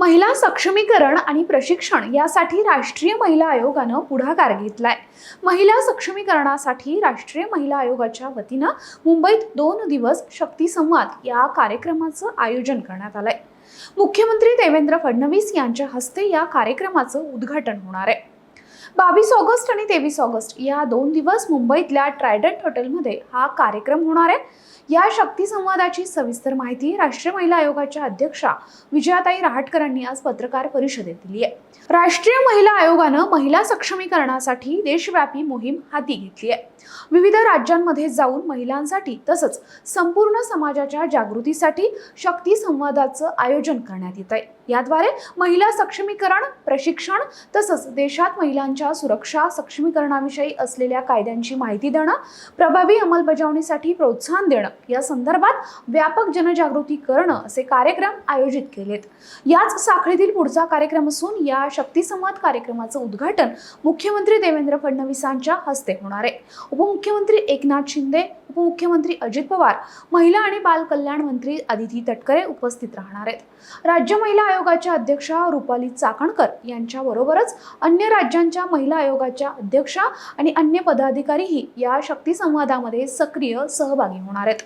महिला सक्षमीकरण आणि प्रशिक्षण यासाठी राष्ट्रीय महिला आयोगानं पुढाकार घेतलाय. महिला सक्षमीकरणासाठी राष्ट्रीय महिला आयोगाच्या वतीनं मुंबईत दोन दिवस शक्ती संवाद या कार्यक्रमाचं आयोजन करण्यात आलंय. मुख्यमंत्री देवेंद्र फडणवीस यांच्या हस्ते या कार्यक्रमाचं उद्घाटन होणार आहे. बावीस ऑगस्ट आणि तेवीस ऑगस्ट या दोन दिवस मुंबईतल्या ट्रायडंट हॉटेलमध्ये हा कार्यक्रम होणार आहे. या शक्ती संवादाची सविस्तर माहिती राष्ट्रीय महिला आयोगाच्या अध्यक्षा विजयाताई रहाटकरांनी आज पत्रकार परिषदेत दिली आहे. राष्ट्रीय महिला आयोगानं महिला सक्षमीकरणासाठी देशव्यापी मोहीम हाती घेतली आहे. विविध राज्यांमध्ये जाऊन महिलांसाठी तसंच संपूर्ण समाजाच्या जागृतीसाठी शक्ती संवादाचं आयोजन करण्यात येत आहे याद्वारे महिला सक्षमीकरण प्रशिक्षण तसंच देशात महिलांच्या सुरक्षा सक्षमीकरणाविषयी असलेल्या कायद्यांची माहिती देणं प्रभावी अंमलबजावणीसाठी प्रोत्साहन देणं या संदर्भात व्यापक जनजागृती करणं असे कार्यक्रम आयोजित केलेत. याच साखळीतील पुढचा कार्यक्रम असून या शक्ती संवाद कार्यक्रमाचं उद्घाटन मुख्यमंत्री देवेंद्र फडणवीसांच्या हस्ते होणार आहे. उपमुख्यमंत्री एकनाथ शिंदे उपमुख्यमंत्री अजित पवार महिला आणि बाल कल्याण मंत्री अदिती तटकरे उपस्थित राहणार आहेत. राज्य महिला आयोगाच्या अध्यक्षा रुपाली चाकणकर यांच्याबरोबरच अन्य राज्यांच्या महिला आयोगाच्या अध्यक्षा आणि अन्य पदाधिकारीही या शक्ती संवादामध्ये सक्रिय सहभागी होणार आहेत.